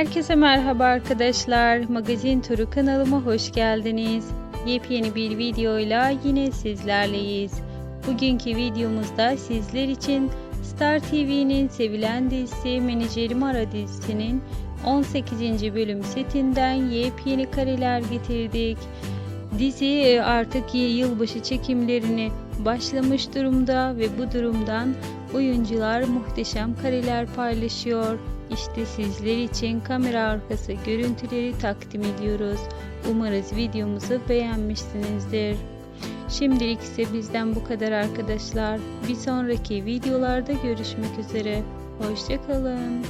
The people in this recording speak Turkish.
Herkese merhaba arkadaşlar. Magazin Turu kanalıma hoş geldiniz. Yepyeni bir videoyla yine sizlerleyiz. Bugünkü videomuzda sizler için Star TV'nin sevilen dizisi Menajerim Ara dizisinin 18. bölüm setinden yepyeni kareler getirdik. Dizi e, artık yılbaşı çekimlerini başlamış durumda ve bu durumdan oyuncular muhteşem kareler paylaşıyor. İşte sizler için kamera arkası görüntüleri takdim ediyoruz. Umarız videomuzu beğenmişsinizdir. Şimdilik ise bizden bu kadar arkadaşlar. Bir sonraki videolarda görüşmek üzere. Hoşçakalın.